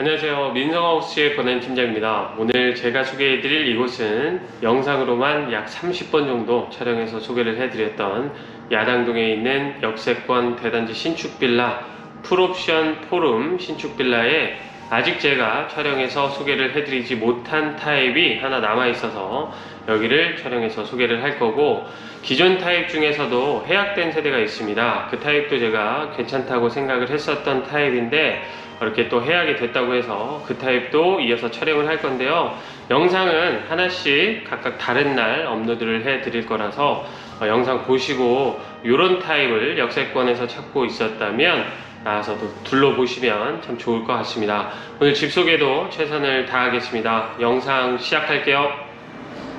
안녕하세요. 민성하우스의 권한 팀장입니다. 오늘 제가 소개해드릴 이곳은 영상으로만 약 30번 정도 촬영해서 소개를 해드렸던 야당동에 있는 역세권 대단지 신축빌라 풀옵션 포rum 신축빌라에 아직 제가 촬영해서 소개를 해드리지 못한 타입이 하나 남아있어서 여기를 촬영해서 소개를 할 거고 기존 타입 중에서도 해약된 세대가 있습니다. 그 타입도 제가 괜찮다고 생각을 했었던 타입인데 이렇게 또 해약이 됐다고 해서 그 타입도 이어서 촬영을 할 건데요. 영상은 하나씩 각각 다른 날 업로드를 해 드릴 거라서 어, 영상 보시고 이런 타입을 역세권에서 찾고 있었다면 나와서도 둘러보시면 참 좋을 것 같습니다. 오늘 집 소개도 최선을 다하겠습니다. 영상 시작할게요.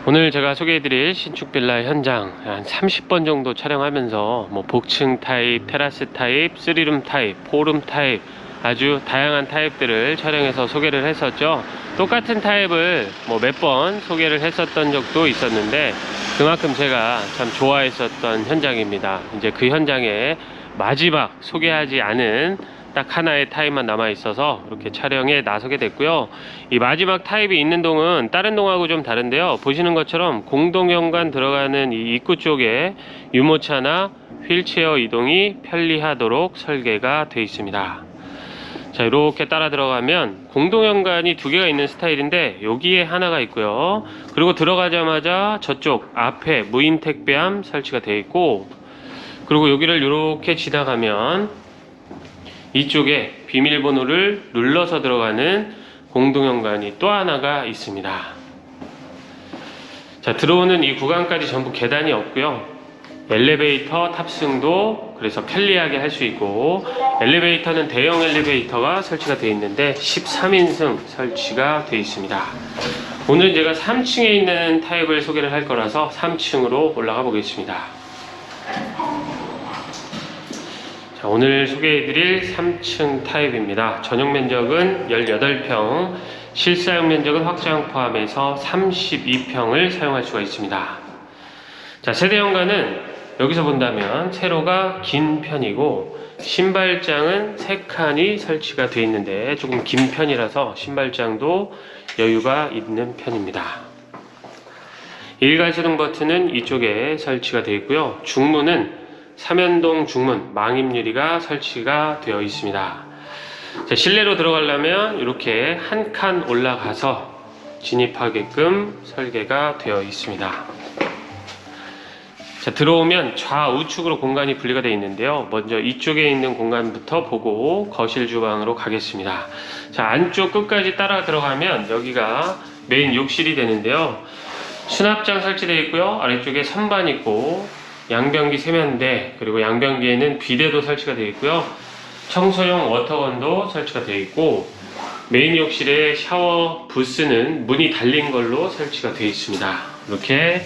오늘 제가 소개해드릴 신축 빌라 현장 한 30번 정도 촬영하면서 뭐 복층 타입, 테라스 타입, 쓰리룸 타입, 포룸 타입 아주 다양한 타입들을 촬영해서 소개를 했었죠. 똑같은 타입을 뭐 몇 번 소개를 했었던 적도 있었는데 그만큼 제가 참 좋아했었던 현장입니다. 이제 그 현장에 마지막 소개하지 않은 딱 하나의 타입만 남아 있어서 이렇게 촬영에 나서게 됐고요. 이 마지막 타입이 있는 동은 다른 동하고 좀 다른데요. 보시는 것처럼 공동현관 들어가는 이 입구 쪽에 유모차나 휠체어 이동이 편리하도록 설계가 되어 있습니다. 자, 이렇게 따라 들어가면 공동현관이 두 개가 있는 스타일인데 여기에 하나가 있고요. 그리고 들어가자마자 저쪽 앞에 무인 택배함 설치가 되어 있고 그리고 여기를 이렇게 지나가면 이쪽에 비밀번호를 눌러서 들어가는 공동현관이 또 하나가 있습니다. 자, 들어오는 이 구간까지 전부 계단이 없고요. 엘리베이터 탑승도 그래서 편리하게 할 수 있고 엘리베이터는 대형 엘리베이터가 설치가 되어 있는데 13인승 설치가 되어 있습니다. 오늘 제가 3층에 있는 타입을 소개를 할 거라서 3층으로 올라가 보겠습니다. 자, 오늘 소개해드릴 3층 타입입니다. 전용 면적은 18평, 실사용 면적은 확장 포함해서 32평을 사용할 수가 있습니다. 자, 세대 연간은 여기서 본다면 세로가 긴 편이고 신발장은 3칸이 설치가 되어 있는데 조금 긴 편이라서 신발장도 여유가 있는 편입니다. 일괄수동 버튼은 이쪽에 설치가 되어 있고요. 중문은 삼연동 중문 망임 유리가 설치가 되어 있습니다. 자, 실내로 들어가려면 이렇게 한 칸 올라가서 진입하게끔 설계가 되어 있습니다. 자, 들어오면 좌우측으로 공간이 분리가 되어 있는데요. 먼저 이쪽에 있는 공간부터 보고 거실 주방으로 가겠습니다. 자, 안쪽 끝까지 따라 들어가면 여기가 메인 욕실이 되는데요. 수납장 설치되어 있고요. 아래쪽에 선반 있고 양변기 세면대 그리고 양변기에는 비데도 설치가 되어 있고요. 청소용 워터건도 설치가 되어 있고 메인 욕실에 샤워 부스는 문이 달린 걸로 설치가 되어 있습니다. 이렇게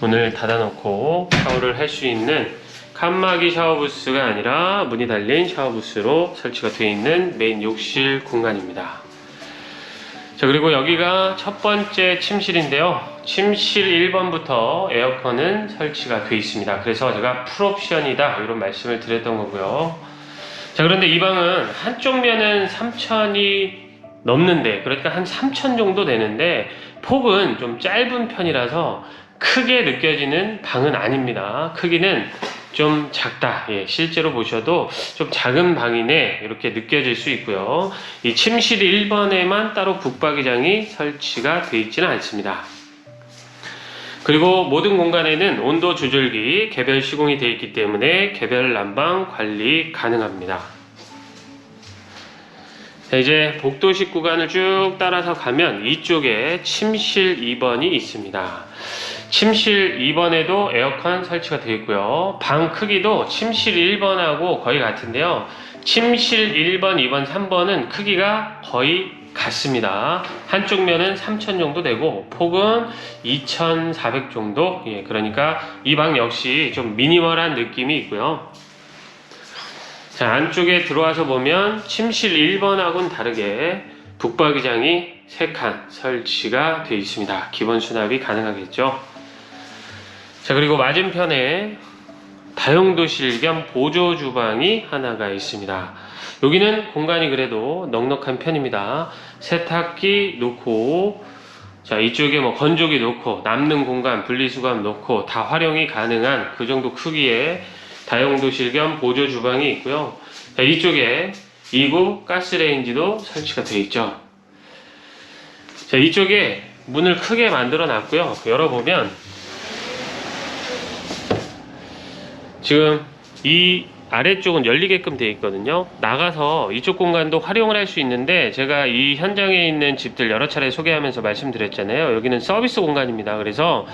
문을 닫아놓고 샤워를 할 수 있는 칸막이 샤워 부스가 아니라 문이 달린 샤워 부스로 설치가 되어 있는 메인 욕실 공간입니다. 자 그리고 여기가 첫 번째 침실인데요. 침실 1번부터 에어컨은 설치가 되어 있습니다. 그래서 제가 풀옵션이다 이런 말씀을 드렸던 거고요. 자 그런데 이 방은 한쪽 면은 3천이 넘는데 그러니까 한 3천 정도 되는데 폭은 좀 짧은 편이라서 크게 느껴지는 방은 아닙니다. 크기는 좀 작다. 예, 실제로 보셔도 좀 작은 방이네 이렇게 느껴질 수 있고요. 이 침실 1번에만 따로 북박이장이 설치가 되어 있지는 않습니다. 그리고 모든 공간에는 온도 조절기 개별 시공이 되어 있기 때문에 개별 난방 관리 가능합니다. 자, 이제 복도식 구간을 쭉 따라서 가면 이쪽에 침실 2번이 있습니다. 침실 2번에도 에어컨 설치가 되어 있고요. 방 크기도 침실 1번하고 거의 같은데요. 침실 1번, 2번, 3번은 크기가 거의 같습니다. 한쪽 면은 3,000 정도 되고 폭은 2,400 정도. 예, 그러니까 이 방 역시 좀 미니멀한 느낌이 있고요. 자, 안쪽에 들어와서 보면 침실 1번하고는 다르게 북박이장이 3칸 설치가 되어 있습니다. 기본 수납이 가능하겠죠. 자, 그리고 맞은편에 다용도실 겸 보조 주방이 하나가 있습니다. 여기는 공간이 그래도 넉넉한 편입니다. 세탁기 놓고 자 이쪽에 뭐 건조기 놓고 남는 공간 분리수거함 놓고 다 활용이 가능한 그 정도 크기의 다용도실 겸 보조 주방이 있고요. 자 이쪽에 2구 가스레인지도 설치가 되어 있죠. 자 이쪽에 문을 크게 만들어 놨고요. 열어보면 지금 이 아래쪽은 열리게끔 되어 있거든요. 나가서 이쪽 공간도 활용을 할 수 있는데 제가 이 현장에 있는 집들 여러 차례 소개하면서 말씀드렸잖아요. 여기는 서비스 공간입니다. 그래서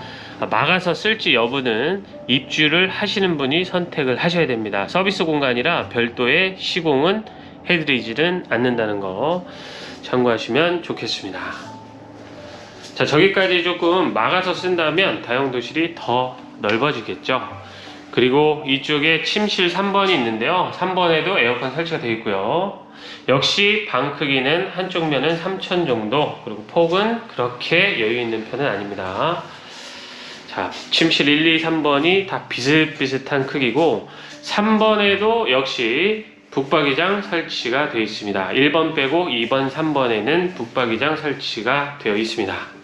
막아서 쓸지 여부는 입주를 하시는 분이 선택을 하셔야 됩니다. 서비스 공간이라 별도의 시공은 해드리지는 않는다는 거 참고하시면 좋겠습니다. 자, 저기까지 조금 막아서 쓴다면 다용도실이 더 넓어지겠죠. 그리고 이쪽에 침실 3번이 있는데요. 3번에도 에어컨 설치가 되어 있고요. 역시 방 크기는 한쪽 면은 3천 정도, 그리고 폭은 그렇게 여유 있는 편은 아닙니다. 자, 침실 1, 2, 3번이 다 비슷비슷한 크기고, 3번에도 역시 북박이장 설치가 되어 있습니다. 1번 빼고 2번, 3번에는 북박이장 설치가 되어 있습니다.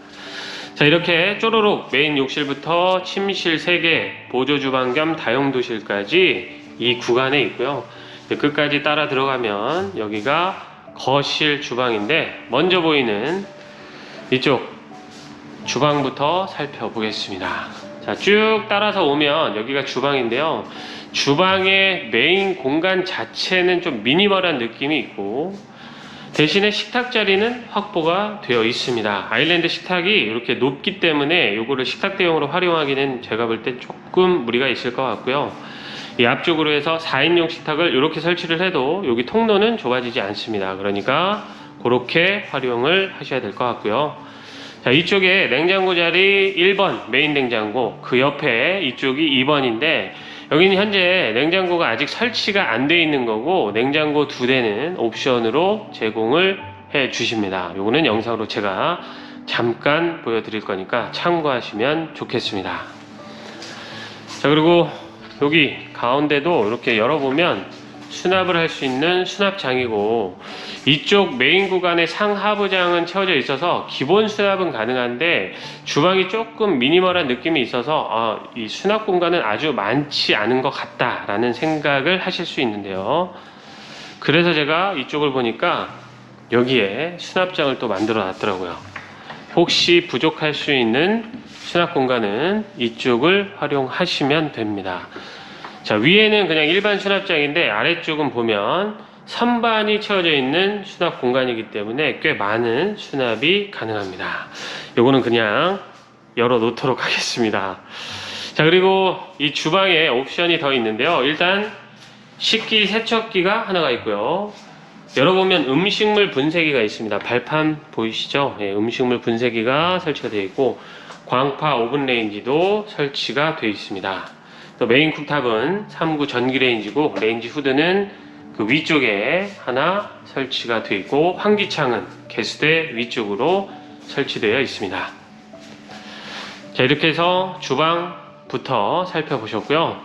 자 이렇게 쪼로록 메인 욕실부터 침실 3개, 보조 주방 겸 다용 도실까지 이 구간에 있고요. 끝까지 따라 들어가면 여기가 거실 주방인데 먼저 보이는 이쪽 주방부터 살펴보겠습니다. 자 쭉 따라서 오면 여기가 주방인데요. 주방의 메인 공간 자체는 좀 미니멀한 느낌이 있고 대신에 식탁 자리는 확보가 되어 있습니다. 아일랜드 식탁이 이렇게 높기 때문에 이거를 식탁 대용으로 활용하기는 제가 볼 때 조금 무리가 있을 것 같고요. 이 앞쪽으로 해서 4인용 식탁을 이렇게 설치를 해도 여기 통로는 좁아지지 않습니다. 그러니까 그렇게 활용을 하셔야 될 것 같고요. 자, 이쪽에 냉장고 자리 1번 메인 냉장고, 그 옆에 이쪽이 2번인데 여기는 현재 냉장고가 아직 설치가 안 돼 있는 거고 냉장고 두 대는 옵션으로 제공을 해 주십니다. 요거는 영상으로 제가 잠깐 보여드릴 거니까 참고하시면 좋겠습니다. 자 그리고 여기 가운데도 이렇게 열어보면 수납을 할 수 있는 수납장이고 이쪽 메인 구간에 상하부장은 채워져 있어서 기본 수납은 가능한데 주방이 조금 미니멀한 느낌이 있어서 아, 이 수납 공간은 아주 많지 않은 것 같다라는 생각을 하실 수 있는데요. 그래서 제가 이쪽을 보니까 여기에 수납장을 또 만들어 놨더라고요. 혹시 부족할 수 있는 수납 공간은 이쪽을 활용하시면 됩니다. 자, 위에는 그냥 일반 수납장인데 아래쪽은 보면 선반이 채워져 있는 수납 공간이기 때문에 꽤 많은 수납이 가능합니다. 요거는 그냥 열어 놓도록 하겠습니다. 자, 그리고 이 주방에 옵션이 더 있는데요. 일단 식기 세척기가 하나가 있고요. 열어보면 음식물 분쇄기가 있습니다. 발판 보이시죠? 예, 음식물 분쇄기가 설치가 되어 있고 광파 오븐 레인지도 설치가 되어 있습니다. 또 메인 쿡탑은 3구 전기 레인지고 레인지 후드는 그 위쪽에 하나 설치가 되어 있고 환기창은 개수대 위쪽으로 설치되어 있습니다. 자 이렇게 해서 주방부터 살펴보셨고요.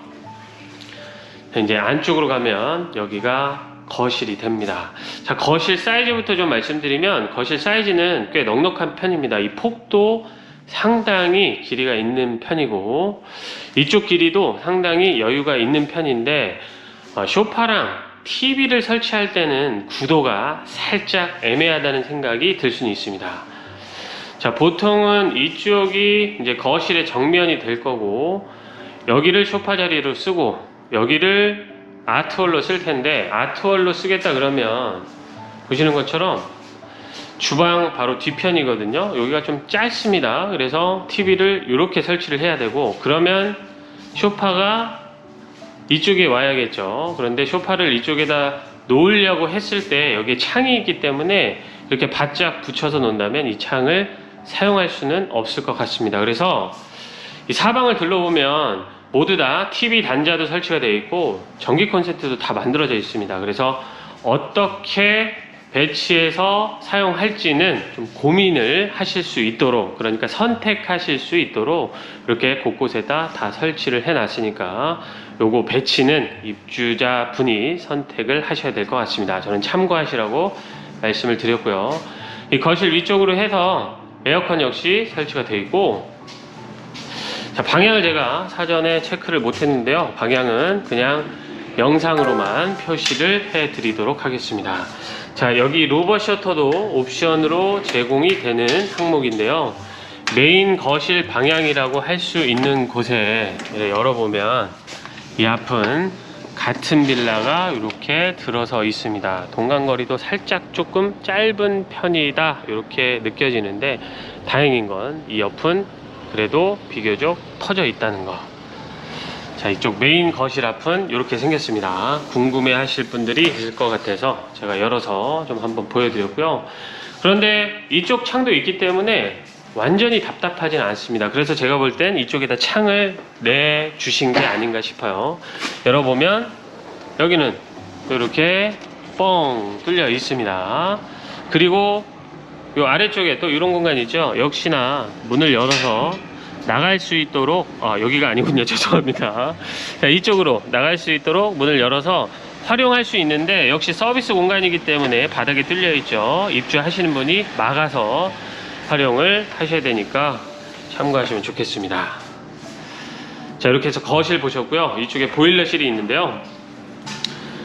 자, 이제 안쪽으로 가면 여기가 거실이 됩니다. 자 거실 사이즈부터 좀 말씀드리면 거실 사이즈는 꽤 넉넉한 편입니다. 이 폭도 상당히 길이가 있는 편이고 이쪽 길이도 상당히 여유가 있는 편인데 어, 쇼파랑 TV를 설치할 때는 구도가 살짝 애매하다는 생각이 들 수는 있습니다. 자, 보통은 이쪽이 이제 거실의 정면이 될 거고 여기를 쇼파 자리로 쓰고 여기를 아트월로 쓸 텐데 아트월로 쓰겠다 그러면 보시는 것처럼 주방 바로 뒤편이거든요. 여기가 좀 짧습니다. 그래서 TV를 이렇게 설치를 해야 되고 그러면 쇼파가 이쪽에 와야겠죠. 그런데 쇼파를 이쪽에다 놓으려고 했을 때 여기에 창이 있기 때문에 이렇게 바짝 붙여서 놓는다면 이 창을 사용할 수는 없을 것 같습니다. 그래서 이 사방을 둘러보면 모두 다 TV 단자도 설치가 되어 있고 전기 콘센트도 다 만들어져 있습니다. 그래서 어떻게 배치해서 사용할지는 좀 고민을 하실 수 있도록 그러니까 선택하실 수 있도록 이렇게 곳곳에다 다 설치를 해 놨으니까 요거 배치는 입주자 분이 선택을 하셔야 될 것 같습니다. 저는 참고하시라고 말씀을 드렸고요. 이 거실 위쪽으로 해서 에어컨 역시 설치가 되어 있고 자, 방향을 제가 사전에 체크를 못 했는데요. 방향은 그냥 영상으로만 표시를 해 드리도록 하겠습니다. 자, 여기 로버 셔터도 옵션으로 제공이 되는 항목인데요. 메인 거실 방향이라고 할 수 있는 곳에 열어보면 이 앞은 같은 빌라가 이렇게 들어서 있습니다. 동간거리도 살짝 조금 짧은 편이다 이렇게 느껴지는데 다행인 건 이 옆은 그래도 비교적 터져 있다는 거. 자 이쪽 메인 거실 앞은 이렇게 생겼습니다. 궁금해 하실 분들이 있을 것 같아서 제가 열어서 좀 한번 보여드렸고요. 그런데 이쪽 창도 있기 때문에 완전히 답답하진 않습니다. 그래서 제가 볼 땐 이쪽에다 창을 내 주신 게 아닌가 싶어요. 열어보면 여기는 이렇게 뻥 뚫려 있습니다. 그리고 이 아래쪽에 또 이런 공간이 있죠. 역시나 문을 열어서 나갈 수 있도록 아 여기가 아니군요. 죄송합니다. 자, 이쪽으로 나갈 수 있도록 문을 열어서 활용할 수 있는데 역시 서비스 공간이기 때문에 바닥에 뚫려 있죠. 입주하시는 분이 막아서 활용을 하셔야 되니까 참고하시면 좋겠습니다. 자 이렇게 해서 거실 보셨고요. 이쪽에 보일러실이 있는데요.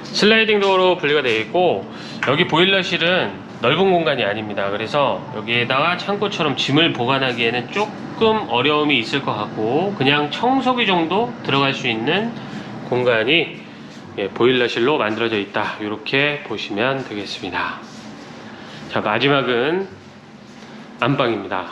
슬라이딩 도어로 분리가 되어 있고 여기 보일러실은 넓은 공간이 아닙니다. 그래서 여기에다가 창고처럼 짐을 보관하기에는 조금 어려움이 있을 것 같고 그냥 청소기 정도 들어갈 수 있는 공간이 예, 보일러실로 만들어져 있다. 이렇게 보시면 되겠습니다. 자 마지막은 안방입니다.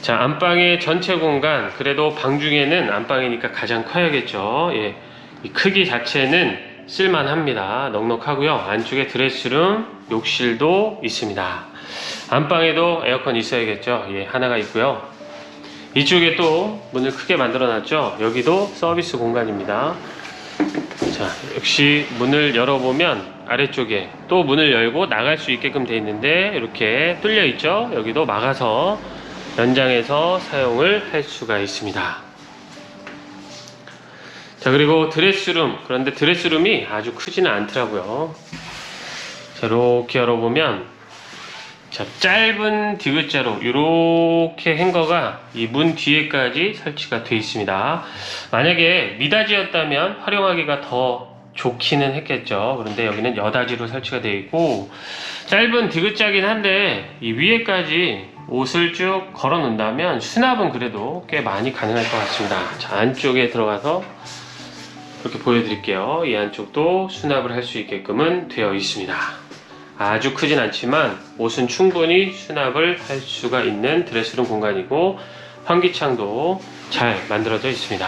자 안방의 전체 공간 그래도 방 중에는 안방이니까 가장 커야겠죠. 예, 이 크기 자체는 쓸만합니다. 넉넉하고요. 안쪽에 드레스룸, 욕실도 있습니다. 안방에도 에어컨 있어야겠죠. 예, 하나가 있고요. 이쪽에 또 문을 크게 만들어 놨죠. 여기도 서비스 공간입니다. 자, 역시 문을 열어보면 아래쪽에 또 문을 열고 나갈 수 있게끔 되어 있는데 이렇게 뚫려 있죠. 여기도 막아서 연장해서 사용을 할 수가 있습니다. 자 그리고 드레스룸. 그런데 드레스룸이 아주 크지는 않더라고요. 자 이렇게 열어보면 자 짧은 디귿자로 이렇게 행거가 이 문 뒤에까지 설치가 되어 있습니다. 만약에 미닫이였다면 활용하기가 더 좋기는 했겠죠. 그런데 여기는 여닫이로 설치가 되어 있고 짧은 디귿자긴 한데 이 위에까지 옷을 쭉 걸어 놓는다면 수납은 그래도 꽤 많이 가능할 것 같습니다. 자 안쪽에 들어가서 이렇게 보여드릴게요. 이 안쪽도 수납을 할 수 있게끔은 되어 있습니다. 아주 크진 않지만 옷은 충분히 수납을 할 수가 있는 드레스룸 공간이고 환기창도 잘 만들어져 있습니다.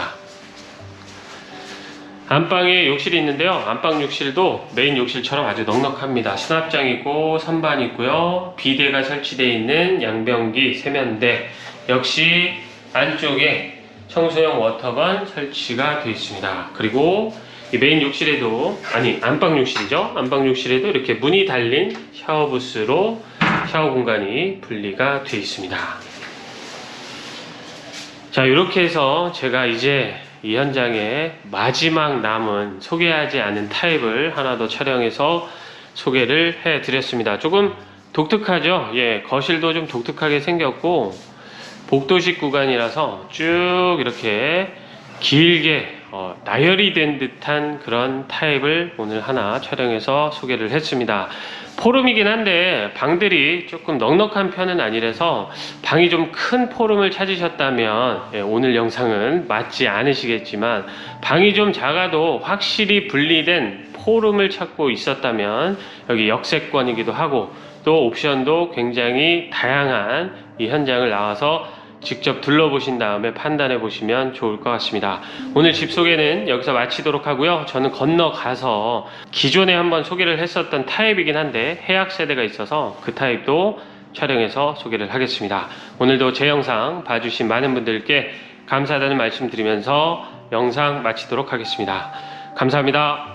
안방에 욕실이 있는데요. 안방 욕실도 메인 욕실처럼 아주 넉넉합니다. 수납장 있고 선반 있고요. 비대가 설치되어 있는 양변기 세면대 역시 안쪽에 청소용 워터건 설치가 되어 있습니다. 그리고 이 메인 욕실에도 아니 안방 욕실이죠. 안방 욕실에도 이렇게 문이 달린 샤워 부스로 샤워 공간이 분리가 되어 있습니다. 자 이렇게 해서 제가 이제 이 현장에 마지막 남은 소개하지 않은 타입을 하나 더 촬영해서 소개를 해 드렸습니다. 조금 독특하죠? 예, 거실도 좀 독특하게 생겼고 복도식 구간이라서 쭉 이렇게 길게 어, 나열이 된 듯한 그런 타입을 오늘 하나 촬영해서 소개를 했습니다. 포름이긴 한데 방들이 조금 넉넉한 편은 아니라서 방이 좀 큰 포름을 찾으셨다면 예, 오늘 영상은 맞지 않으시겠지만 방이 좀 작아도 확실히 분리된 포름을 찾고 있었다면 여기 역세권이기도 하고 또 옵션도 굉장히 다양한 이 현장을 나와서 직접 둘러보신 다음에 판단해 보시면 좋을 것 같습니다. 오늘 집 소개는 여기서 마치도록 하고요. 저는 건너가서 기존에 한번 소개를 했었던 타입이긴 한데 해약 세대가 있어서 그 타입도 촬영해서 소개를 하겠습니다. 오늘도 제 영상 봐주신 많은 분들께 감사하다는 말씀 드리면서 영상 마치도록 하겠습니다. 감사합니다.